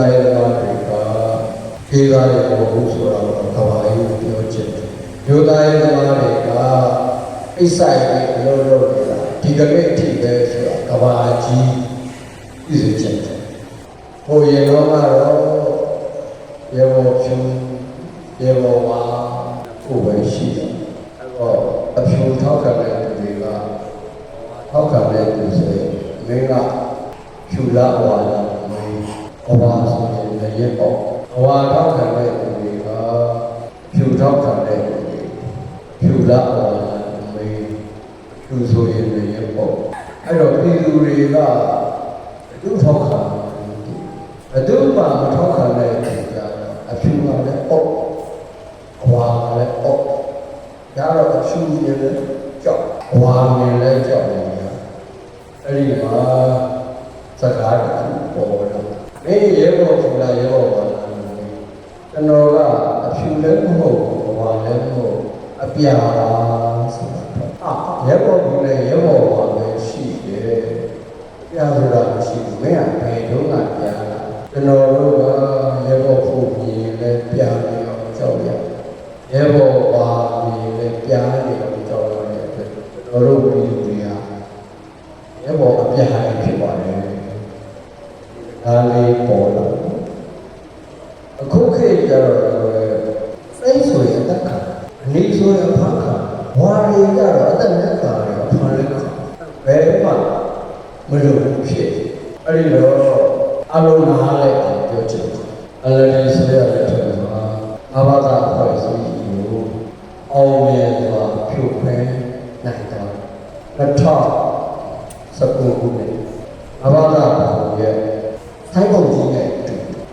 သားရဲ့သားတွေကခေသားရဲ့ဘုဟုဆိုတော့ကဘာကြီးကိုပြောချင်တယ်မျိုးသားရဲ့သားတွေကအိဆိုင်ရဲ့အလုပ်လုပ်နေတာဒီကနေ့အထိပဲဆိုတော့ကဘာကြီးပြည့်စုံချင်တယ်ဟိုရင်တော့ကတော့ရေဘောဖြူရေဘောဝါကိုပဲရှိတယ်အဲ့တော့အဖြူထောက်ခံတဲ့သူတွေကထောက်ခံတဲ့သူဆိုရင်မင်းကဖြူလာဝါလာမင်းအ ဝါဆိုရင်လည်းပေါ့အဝါထောက်ခံတဲ့သူတွေကဖြူထောက်ခံတဲ့သူတွေဖြူလာဝါလာမင်းဖြူဆိုရင်လည်းပေါ့အဲ့တော့ပြည်သူတွေကသူထောက်ခံဘယ်သူမှမထောက်ခံတဲ့သူကြတော့အဖြူကလည်းပေါ့အဝါကလည်းပေါ့ဒါတော့အချူရည်လည်းကြောက်ဝါငယ်လည်းကြောက်နေရအဲ့ဒီမှာစကားတခုပေါ်တော့ မင်းရေဘောဖြူလာရေဘောပါလားကျွန်တော်ကအဖြူလည်းမဟုတ်ဘူးဝါလည်းမဟုတ်အပြာဆိုတာအာရေဘောဖြူလည်းရေဘောပါပဲရှိတယ်ပြာဆိုတာမရှိဘူးမင်းကဘယ်တော့မှပြာလားကျွန်တော်တို့ကရေဘောဖြူကြီးလည်းပြာနေအောင်ကြောက်ရတယ်ရဲဘော်ပါဒီလည်းကြားနေတော့ကြောက်ရတဲ့အတွက်ကျွန်တော်တို့ပြည်သူတွေကရဲဘော်အပြားဖြစ်ပါတယ်။ဒါလေးပေါ်လာအခုခေတ်ကျတော့စိတ်ဆိုရင်အသက်ခံအ နေဆိုရင်ဖန်ခံဝါရီကျတော့အသက်နဲ့ခံရဖန်လည်းခံဘယ်မှမလို့ဖြစ်အဲ့ဒီတော့အလုံးနားလိုက်အောင်ပြောချင်တယ်အလလီဆိုရတဲ့ထက်မှာအဘာသာဖွဲ့စည်းကိုအောင်မြင်စွာဖြုတ်ခွဲနိုင်တာ2019ခုနှစ်အဘာသာဖွဲ့ရဲ့ထိုင်းပုံကြီးနဲ့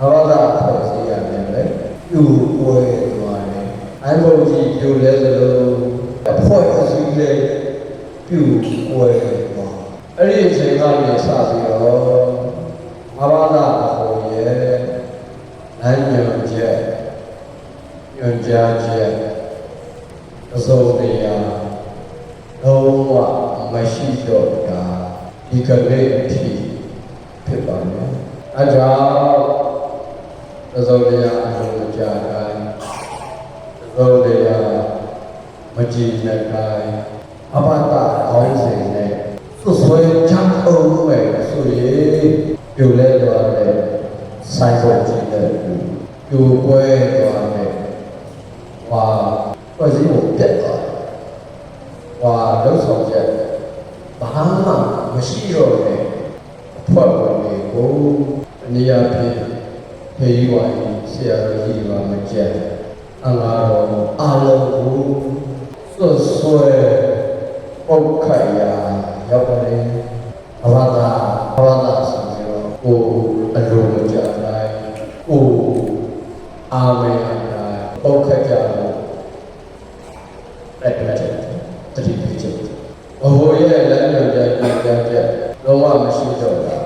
အဘာသာဖွဲ့စည်းရတယ်လေပြုပွဲသွားတယ်အိုင်ပုံ ကြီးပြုလဲသလိုအဖွဲ့အစည်းလေးပြုပွဲသွားအဲ့ဒီအချိန်ကနေစပြီးတော့အဘာသာဖွဲ့ရဲ့နိုင်ညွန်ချက်ညွန်ကြားချက်အစုံတရားလုံးဝမရှိတော့တာဒီကနေ့အထိဖြစ်ပါမယ်။အဲကြောင့်အစုံတရားအလုံးကြားတိုင်းအစုံတရားမ ကြည်နဲ့တိုင်းအပတ္တကောင်းစဉ်နဲ့စွဆွဲချမ်းအောင်မဲ့ဆိုရင်ပြုလဲသွားတဲ့ဆိုင်ပေါ်ကြည့်တဲ့ပြိုပွဲသွားတဲ့ဟာဖွဲ့စည်းဖို့ပြတ်သွားတယ်။ဟာလုံးဆောင်ချက်ဘာမှမရှိတော့တဲ့အဖွဲ့ဝင်တွေကိုအနေအချင်းဖေးဝါကြီးဆရာတော်ကြီးကမကြက်အငါတော်အလုံးကို စွတ်ဆွဲပုတ်ခိုက်ရာရောက်ပါတယ်အဘာသာအဘာသာဆိုပြီးတော့ကိုအလိုမကြတိုင်းကိုအာမေအတိုင်းပုတ်ခတ်ကြလို့အဲ့ဒါတတိပိချက်ဘဝရဲ့လက်ညှိုးချက်ပြန်ပြန်ချက်လုံးဝမရှိတော့တာ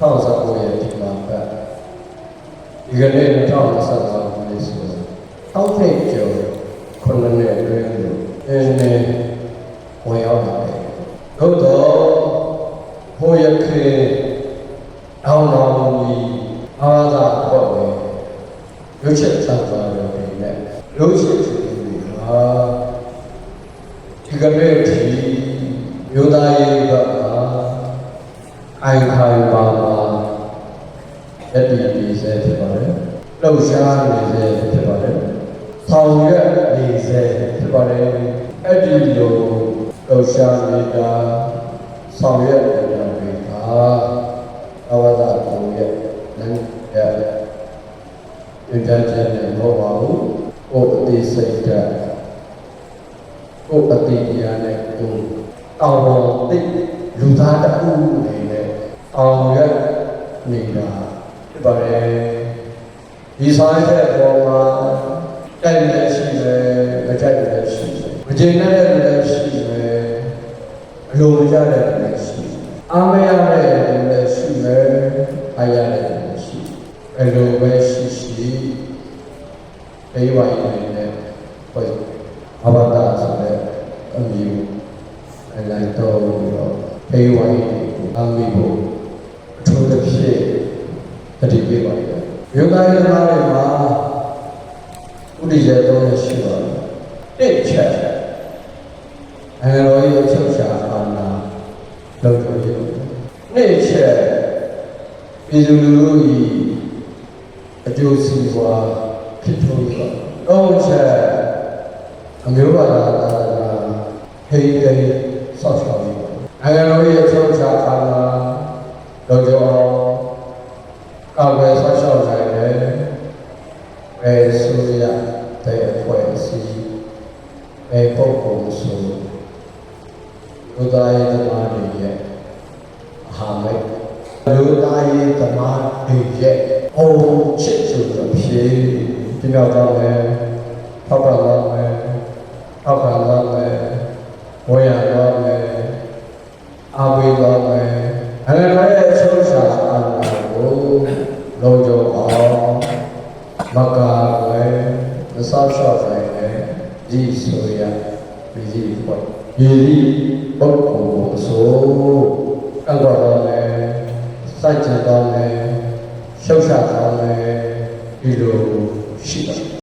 1019ရဲ့ဒီမှာကဒီကနေ့2025ခုနှစ်ဆိုတော့အောက်ထိပ်ကျော်ခုနှစ်နှစ်အတွင်းလို့အင်းနဲ့ဝင်ရောက်လာတယ်သို့တော့ဘိုးရခေအောင်းတော်မူကြီးအာသာပေါ့ပဲရွှေချက်သံသာတော်တွေနဲ့လို့ရှိတယ်ဟာဒီကနေ့ဒီမြို့သားရေးက အိုင်ခိုင်ပါပါယက်တီဒီဆဲဖြစ်ပါတယ်လှုပ်ရှားနေဆဲဖြစ်ပါတယ်ဆောင်ရွက်နေဆဲဖြစ်ပါတယ်အဲ့ဒီလိုလှုပ်ရှားနေတာဆောင်ရွက်နေတာတွေကအဝဒကိုရဲ့နန်းရဲ့ဒီကြတဲ့မဟုတ်ပါဘူးကိုယ်အသေးစိတ်တဲ့ကိုယ်အသေးဉာဏ်နဲ့ကိုယ်တောင်းပေါ်သိလူသားတစ်ခုအနေနဲ့ အောင်ရနေတာဖြစ်ပါတယ်ဒီဆိုင်တဲ့ပေါ်မှာတိုက်လည်းရှိတယ်မတိုက်လည်းရှိတယ်မကျေနပ်တဲ့လူလည်းရှိတယ်အလိုမကျတဲ့လူလည်းရှိတယ်အားမရတဲ့လူလည်းရှိတယ်အားရတဲ့လူလည်းရှိတယ်အလိုပဲရှိရှိဒေဝယနေနဲ့ဟောအဘတာဆိုတဲ့အမျိုးအလိုက်တော့ပြီးတော့ဒေဝယနေကိုအားမိဖို့ အထူးသဖြင့်တတိပေးပါလေယောဂယသမားတွေမှာဥဒိယတော့ရှိပါဘူးတစ်ချက်အဲရောရဲ့ချုပ်ချာအာနာလောက်လို့ရနှစ်ချက်ပြည်သူလူထုဤအကျိုးစီးပွားဖြစ်ထွန်းသောတော့ချက်အမျိုးဘာသာသာသနာဟိဂိဆောက်ရှောက်ပြီးအဲရောရဲ့ချုပ်ချာအာနာလောက်ကြောကောက်ွယ်ဆောက်ရှောက်နိုင်တယ်ဘယ်ဆိုရတဲ့အဖွဲ့အစည်းဘယ်ပုဂ္ဂိုလ်ဆိုဘုရားရဲ့ဓမ္မတွေရဲ့အဟာမိတ် လူသားရဲ့ဓမ္မတွေရဲ့အုံချစ်ဆိုတဲ့ဖြေဒီနောက်တော့မယ်ထောက်ပါတော့မယ်ထောက်ပါတော့မယ်ဝေရတော့မယ်အာဝေတော့မယ်အဲ့ဒါရဲ့အဆုံးစာအာဏာကိုလုံးကြအောင်မကာဝဲမဆောက်ရှောက်နိုင်တဲ့ဒီဆိုရပြည်ကြီးဖွဲ့ပြည်ကြီးပုဂ္ဂိုလ်အစိုးအကောတော်မယ် စိုက်ကြတော်မယ်ရှောက်ရှာတော်မယ်ဒီလိုရှိပါ